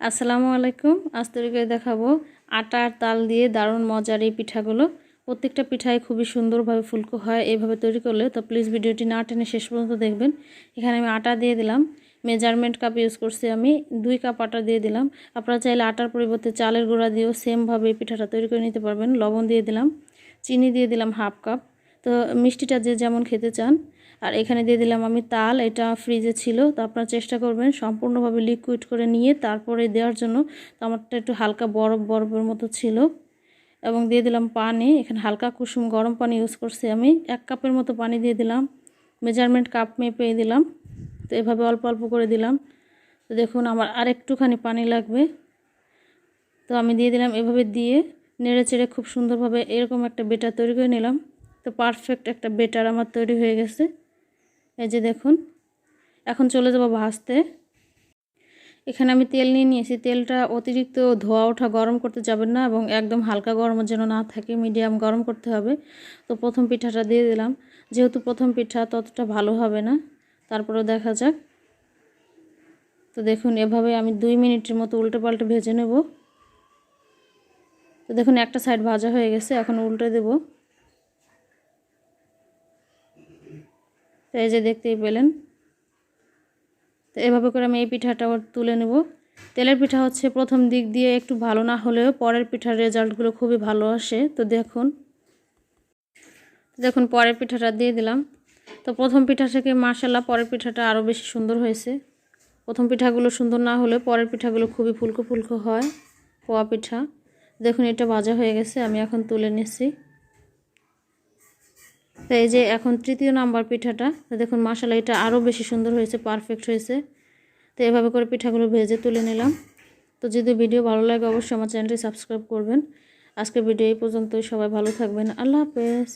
আসসালামু আলাইকুম। আজ তৈরি করে দেখাবো আটা আর তাল দিয়ে দারুণ মজার এই পিঠাগুলো। প্রত্যেকটা পিঠাই খুবই সুন্দরভাবে ফুলকো হয় এইভাবে তৈরি করলে। তো প্লিজ ভিডিওটি না টেনে শেষ পর্যন্ত দেখবেন। এখানে আমি আটা দিয়ে দিলাম। মেজারমেন্ট কাপ ইউজ করছি আমি। দুই কাপ আটা দিয়ে দিলাম। আপনারা চাইলে আটার পরিবর্তে চালের গুঁড়া দিয়েও সেমভাবে এই পিঠাটা তৈরি করে নিতে পারবেন। লবণ দিয়ে দিলাম। চিনি দিয়ে দিলাম হাফ কাপ তো মিষ্টিটা যে যেমন খেতে চান আর এখানে দিয়ে দিলাম আমি তাল, এটা ফ্রিজে ছিল, তো আপনারা চেষ্টা করবেন সম্পূর্ণভাবে লিকুইড করে নিয়ে তারপরে দেওয়ার জন্য, তো আমারটা একটু হালকা বরফ, বরফের মতো ছিল। এবং দিয়ে দিলাম পানি, এখানে হালকা কুসুম গরম পানি ইউজ করছি আমি, এক কাপের মতো পানি দিয়ে দিলাম মেজারমেন্ট কাপ মেপে দিলাম, তো এভাবে অল্প অল্প করে দিলাম। তো দেখুন আমার আর একটুখানি পানি লাগবে, তো আমি দিয়ে দিলাম এভাবে দিয়ে নেড়ে চেড়ে খুব সুন্দরভাবে এরকম একটা বেটার তৈরি করে নিলাম, তো পারফেক্ট একটা বেটার আমার তৈরি হয়ে গেছে। এই যে দেখুন, এখন চলে যাব ভাজতে। এখানে আমি তেল নিয়ে নিয়েছি। তেলটা অতিরিক্ত ধোয়া ওঠা গরম করতে যাবেন না এবং একদম হালকা গরম যেন না থাকে, মিডিয়াম গরম করতে হবে। তো প্রথম পিঠাটা দিয়ে দিলাম। যেহেতু প্রথম পিঠা, ততটা ভালো হবে না। তারপরে দেখা যাক। তো দেখুন, এভাবে আমি দুই মিনিটের মতো উল্টে পাল্টে ভেজে নেব। তো দেখুন, একটা সাইড ভাজা হয়ে গেছে। এখন উল্টে দেবো। তো এই যে দেখতেই পেলেন। তো এভাবে করে আমি এই পিঠাটা তুলে নেব। তেলের পিঠা হচ্ছে প্রথম দিক দিয়ে একটু ভালো না হলেও পরের পিঠার রেজাল্টগুলো খুবই ভালো আসে। তো দেখুন। দেখুন, পরের পিঠাটা দিয়ে দিলাম। তো প্রথম পিঠা থেকে মার্শাল্লাহ পরের পিঠাটা আরও বেশি সুন্দর হয়েছে। প্রথম পিঠাগুলো সুন্দর না হলে পরের পিঠাগুলো খুবই ফুলকো ফুলকো হয়, পোয়া পিঠা। দেখুন, এটা ভাজা হয়ে গেছে, আমি এখন তুলে নিচ্ছি তো এই যে এখন তৃতীয় নাম্বার পিঠাটা, তো দেখুন মশালা এটা আরও বেশি সুন্দর হয়েছে পারফেক্ট হয়েছে। তো এভাবে করে পিঠাগুলো ভেজে তুলে নিলাম। তো যদি ভিডিও ভালো লাগে অবশ্যই আমার চ্যানেলটি সাবস্ক্রাইব করবেন। আজকের ভিডিও এই পর্যন্তই, সবাই ভালো থাকবেন। আল্লাহ হাফেজ।